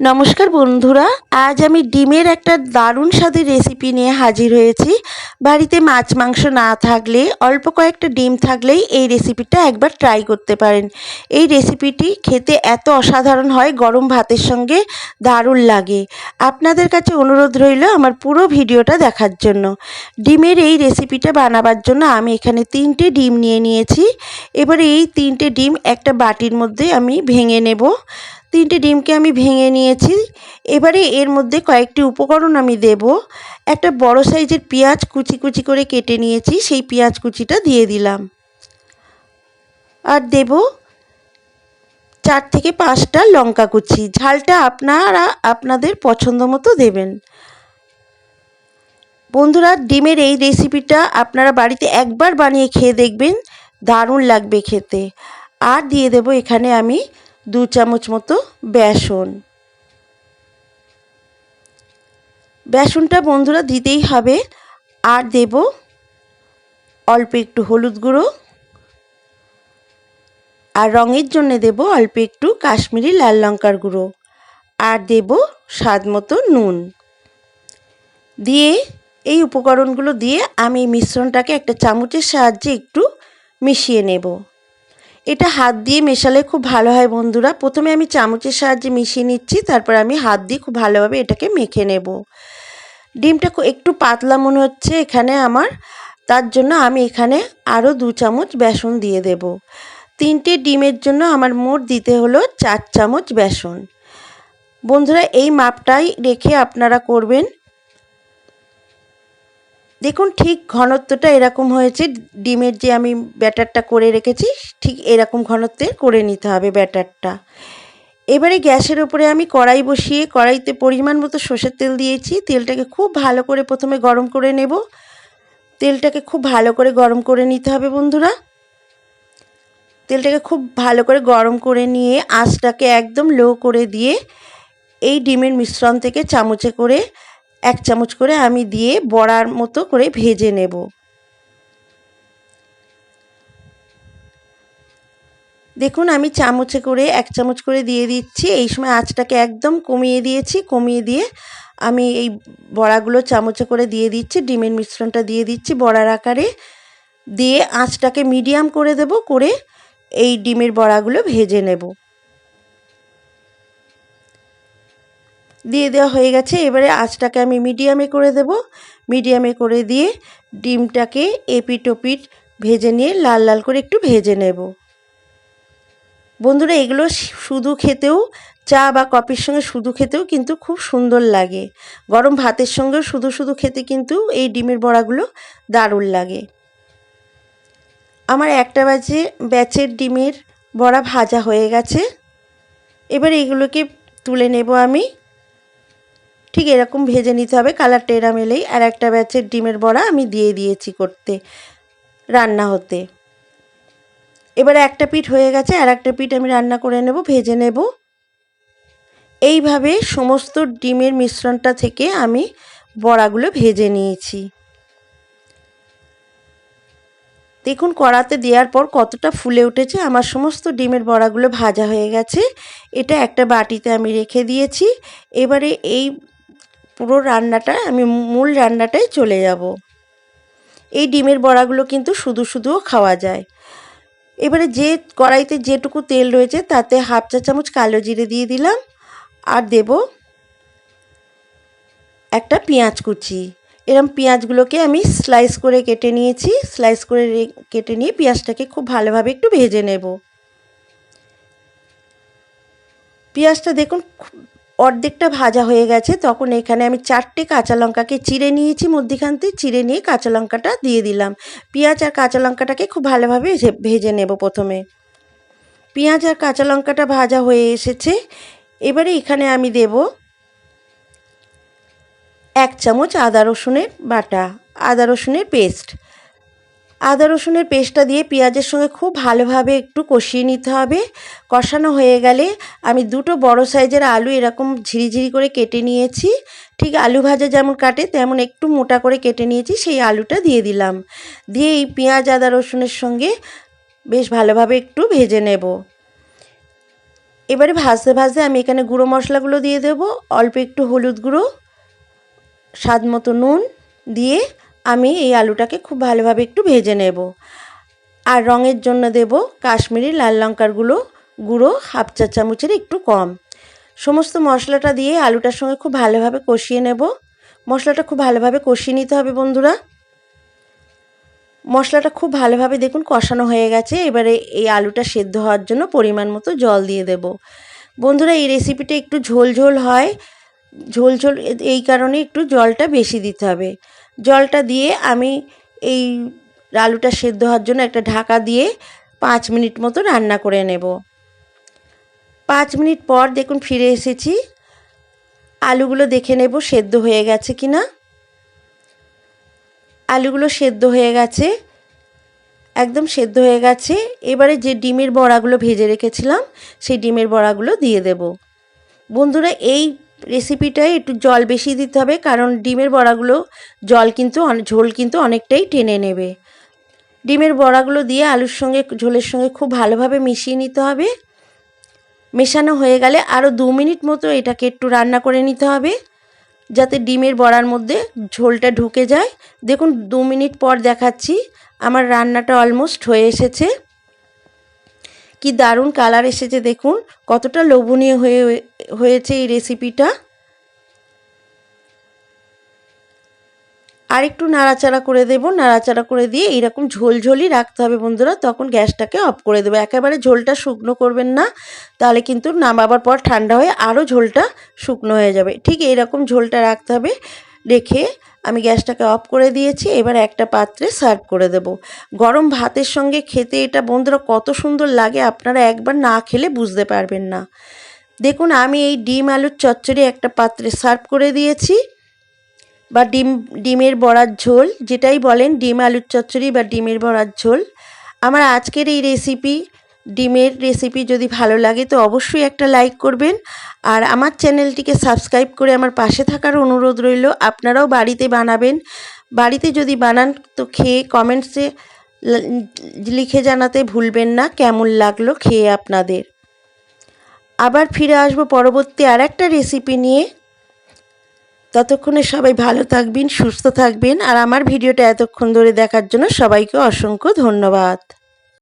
নমস্কার বন্ধুরা, আজ আমি ডিমের একটা দারুণ স্বাদের রেসিপি নিয়ে হাজির হয়েছি। বাড়িতে মাছ মাংস না থাকলে, অল্প কয়েকটা ডিম থাকলেই এই রেসিপিটা একবার ট্রাই করতে পারেন। এই রেসিপিটি খেতে এত অসাধারণ হয়, গরম ভাতের সঙ্গে দারুণ লাগে। আপনাদের কাছে অনুরোধ রইল আমার পুরো ভিডিওটা দেখার জন্য। ডিমের এই রেসিপিটা বানাবার জন্য আমি এখানে তিনটে ডিম নিয়ে নিয়েছি। এবারে এই তিনটে ডিম একটা বাটির মধ্যে আমি ভেঙে নেব। তিনটে ডিমকে আমি ভেঙে নিয়েছি। এবারে এর মধ্যে কয়েকটি উপকরণ আমি দেব। একটা বড় সাইজের পেঁয়াজ কুচি কুচি করে কেটে নিয়েছি, সেই পেঁয়াজ কুচিটা দিয়ে দিলাম। আর দেব চার থেকে পাঁচটা লঙ্কা কুচি। ঝালটা আপনারা আপনাদের পছন্দ মতো দেবেন। বন্ধুরা, ডিমের এই রেসিপিটা আপনারা বাড়িতে একবার বানিয়ে খেয়ে দেখবেন। দারুণ লাগবে খেতে। আর দিয়ে দেব এখানে আমি দু চামচ মতো বেসন। বেসনটা বন্ধুরা দিতেই হবে। আর দেব অল্প একটু হলুদ গুঁড়ো। আর রঙের জন্য দেব অল্প একটু কাশ্মীরি লাল লঙ্কার গুঁড়ো। আর দেব স্বাদ মতো নুন। দিয়ে এই উপকরণগুলো দিয়ে আমি মিশ্রণটাকে একটা চামচের সাহায্যে একটু মিশিয়ে নেব। এটা হাত দিয়ে মেশালে খুব ভালো হয় বন্ধুরা। প্রথমে আমি চামচের সাহায্যে মিশিয়ে নিচ্ছি, তারপর আমি হাত দিয়ে খুব ভালোভাবে এটাকে মেখে নেব। ডিমটা একটু পাতলা মনে হচ্ছে এখানে আমার, তার জন্য আমি এখানে আরও দু চামচ বেসন দিয়ে দেব। তিনটে ডিমের জন্য আমার মোট দিতে হলো চার চামচ বেসন। বন্ধুরা, এই মাপটাই রেখে আপনারা করবেন। দেখুন, ঠিক ঘনত্বটা এরকম হয়েছে। ডিমের যে আমি ব্যাটারটা করে রেখেছি, ঠিক এরকম ঘনত্বের করে নিতে হবে ব্যাটারটা। এবারে গ্যাসের ওপরে আমি কড়াই বসিয়ে, কড়াইতে পরিমাণ মতো সর্ষের তেল দিয়েছি। তেলটাকে খুব ভালো করে প্রথমে গরম করে নেব। তেলটাকে খুব ভালো করে গরম করে নিতে হবে বন্ধুরা। তেলটাকে খুব ভালো করে গরম করে নিয়ে আঁচটাকে একদম লো করে দিয়ে এই ডিমের মিশ্রণ থেকে চামচে করে এক চামচ করে আমি দিয়ে বড়ার মতো করে ভেজে নেব। দেখুন, আমি চামচে করে এক চামচ করে দিয়ে দিচ্ছি। এই সময় আঁচটাকে একদম কমিয়ে দিয়েছি। কমিয়ে দিয়ে আমি এই বড়াগুলো চামচে করে দিয়ে দিচ্ছি, ডিমের মিশ্রণটা দিয়ে দিচ্ছি বড়ার আকারে। দিয়ে আঁচটাকে মিডিয়াম করে দেব, করে এই ডিমের বড়াগুলো ভেজে নেব। দিয়ে দেওয়া হয়ে গেছে। এবারে আঁচটাকে আমি মিডিয়ামে করে দেব। মিডিয়ামে করে দিয়ে ডিমটাকে এপিট ওপিট ভেজে নিয়ে লাল লাল করে একটু ভেজে নেব। বন্ধুরা, এগুলো শুধু খেতেও, চা বা কফির সঙ্গে শুধু খেতেও কিন্তু খুব সুন্দর লাগে। গরম ভাতের সঙ্গেও শুধু শুধু খেতে কিন্তু এই ডিমের বড়াগুলো দারুণ লাগে। আমার একটা বাজে ব্যাচের ডিমের বড়া ভাজা হয়ে গেছে। এবার এগুলোকে তুলে নেব আমি। ঠিক এরকম ভেজে নিতে হবে, কালারটা এরাম এলেই আর একটা ব্যাচের ডিমের বড়া আমি দিয়ে দিয়েছি করতে রান্না হতে। এবারে একটা পিঠ হয়ে গেছে, আর একটা পিঠ আমি রান্না করে নেব, ভেজে নেব। এইভাবে সমস্ত ডিমের মিশ্রণটা থেকে আমি বড়াগুলো ভেজে নিয়েছি। দেখুন, কড়াতে দেওয়ার পর কতটা ফুলে উঠেছে, আমার সমস্ত ডিমের বড়াগুলো ভাজা হয়ে গেছে। এটা একটা বাটিতে আমি রেখে দিয়েছি। এবারে এই পুরো রান্নাটা, আমি মূল রান্নাটায় চলে যাব। এই ডিমের বড়াগুলো কিন্তু শুধু শুধুও খাওয়া যায়। এবারে যে কড়াইতে যেটুকু তেল রয়েছে, তাতে হাফ চা চামচ কালো জিরে দিয়ে দিলাম, আর দেব একটা পেঁয়াজ কুচি। এরম পেঁয়াজগুলোকে আমি স্লাইস করে কেটে নিয়েছি, স্লাইস করে কেটে নিয়ে পেঁয়াজটাকে খুব ভালোভাবে একটু ভেজে নেব। পেঁয়াজটা দেখুন অর্ধেকটা ভাজা হয়ে গেছে, তখন এখানে আমি চারটে কাঁচা লঙ্কাকে চিড়ে নিয়েছি মধ্যিখানতে চিড়ে নিয়ে কাঁচা লঙ্কাটা দিয়ে দিলাম। পেঁয়াজ আর কাঁচা লঙ্কাটাকে খুব ভালোভাবে ভেজে নেব প্রথমে। পেঁয়াজ আর কাঁচা লঙ্কাটা ভাজা হয়ে এসেছে। এবারে এখানে আমি দেব এক চামচ আদা রসুনের বাটা, আদা রসুনের পেস্ট। আদা রসুনের পেস্টটা দিয়ে পেঁয়াজের সঙ্গে খুব ভালোভাবে একটু কষিয়ে নিতে হবে। কষানো হয়ে গেলে আমি দুটো বড় সাইজের আলু এরকম ঝিরিঝিরি করে কেটে নিয়েছি। ঠিক আলু ভাজা যেমন কাটে, তেমন একটু মোটা করে কেটে নিয়েছি, সেই আলুটা দিয়ে দিলাম। দিয়ে এই পেঁয়াজ, আদা, রসুনের সঙ্গে বেশ ভালোভাবে একটু ভেজে নেব। এবারে ভাজতে ভাজতে আমি এখানে গুঁড়ো মশলাগুলো দিয়ে দেবো। অল্প একটু হলুদ গুঁড়ো, স্বাদ মতো নুন দিয়ে আমি এই আলুটাকে খুব ভালোভাবে একটু ভেজে নেব। আর রঙের জন্য দেব কাশ্মীরি লাল লঙ্কার গুঁড়ো গুঁড়ো হাফ চা চামচের একটু কম। সমস্ত মশলাটা দিয়ে আলুটার সঙ্গে খুব ভালোভাবে কষিয়ে নেব। মশলাটা খুব ভালোভাবে কষিয়ে নিতে হবে বন্ধুরা। মশলাটা খুব ভালোভাবে দেখুন কষানো হয়ে গেছে। এবারে এই আলুটা সেদ্ধ হওয়ার জন্য পরিমাণ মতো জল দিয়ে দেব। বন্ধুরা, এই রেসিপিটা একটু ঝোল ঝোল হয়। ঝোল ঝোল, এই কারণে একটু জলটা বেশি দিতে হবে। জলটা দিয়ে আমি এই আলুটা সেদ্ধ হওয়ার জন্য একটা ঢাকা দিয়ে পাঁচ মিনিট মতো রান্না করে নেব। পাঁচ মিনিট পর দেখুন ফিরে এসেছি। আলুগুলো দেখে নেব সেদ্ধ হয়ে গেছে কি না আলুগুলো সেদ্ধ হয়ে গেছে, একদম সেদ্ধ হয়ে গেছে। এবারে যে ডিমের বড়াগুলো ভেজে রেখেছিলাম, সেই ডিমের বড়াগুলো দিয়ে দেব। বন্ধুরা, এই রেসিপিটায় একটু জল বেশি দিতে হবে, কারণ ডিমের বড়াগুলো জল কিন্তু ঝোল কিন্তু অনেকটাই টেনে নেবে। ডিমের বড়াগুলো দিয়ে আলুর সঙ্গে, ঝোলের সঙ্গে খুব ভালোভাবে মিশিয়ে নিতে হবে। মেশানো হয়ে গেলে আরও দু মিনিট মতো এটাকে একটু রান্না করে নিতে হবে, যাতে ডিমের বড়ার মধ্যে ঝোলটা ঢুকে যায়। দেখুন, দু মিনিট পর দেখাচ্ছি, আমার রান্নাটা অলমোস্ট হয়ে এসেছে। কি দারুণ কালার এসেছে দেখুন। কতটা লোভনীয় হয়ে, হয়েছে এই রেসিপিটা আর একটু নাড়াচাড়া করে দেবো। নাড়াচাড়া করে দিয়ে এইরকম ঝোলঝোলই রাখতে হবে বন্ধুরা। তখন গ্যাসটাকে অফ করে দেবো। একেবারে ঝোলটা শুকনো করবেন না। তাহলে কিন্তু নামাবার পর ঠান্ডা হয়ে আরও ঝোলটা শুকনো হয়ে যাবে। ঠিক এইরকম ঝোলটা রাখতে হবে। রেখে আমি গ্যাসটাকে অফ করে দিয়েছি, এবার একটা পাত্রে সার্ভ করে দেব। গরম ভাতের সঙ্গে খেতে এটা বন্ধুরা কত সুন্দর লাগে, আপনারা একবার না খেলে বুঝতে পারবেন না। দেখুন, আমি এই ডিম আলুর চচ্চড়ি একটা পাত্রে সার্ভ করে দিয়েছি, বা ডিম, ডিমের বড়ার ঝোল, যেটাই বলেন, ডিম আলুর চচ্চড়ি বা ডিমের বড়ার ঝোল। আমার আজকের এই রেসিপি ডিমের রেসিপি যদি ভালো লাগে তো অবশ্যই একটা লাইক করবেন। আর আমার চ্যানেলটিকে সাবস্ক্রাইব করে আমার পাশে থাকার অনুরোধ রইল, আপনারাও বাড়িতে বানাবেন। বাড়িতে যদি বানান তো খেয়ে কমেন্টসে লিখে জানাতে ভুলবেন না, কেমন লাগল খেয়ে আপনাদের। আবার ফিরে আসব পরবর্তী আর একটা রেসিপি নিয়ে। ততক্ষণে সবাই ভালো থাকবেন, সুস্থ থাকবেন। আর আমার ভিডিওটা এতক্ষণ ধরে দেখার জন্য সবাইকে অসংখ্য ধন্যবাদ।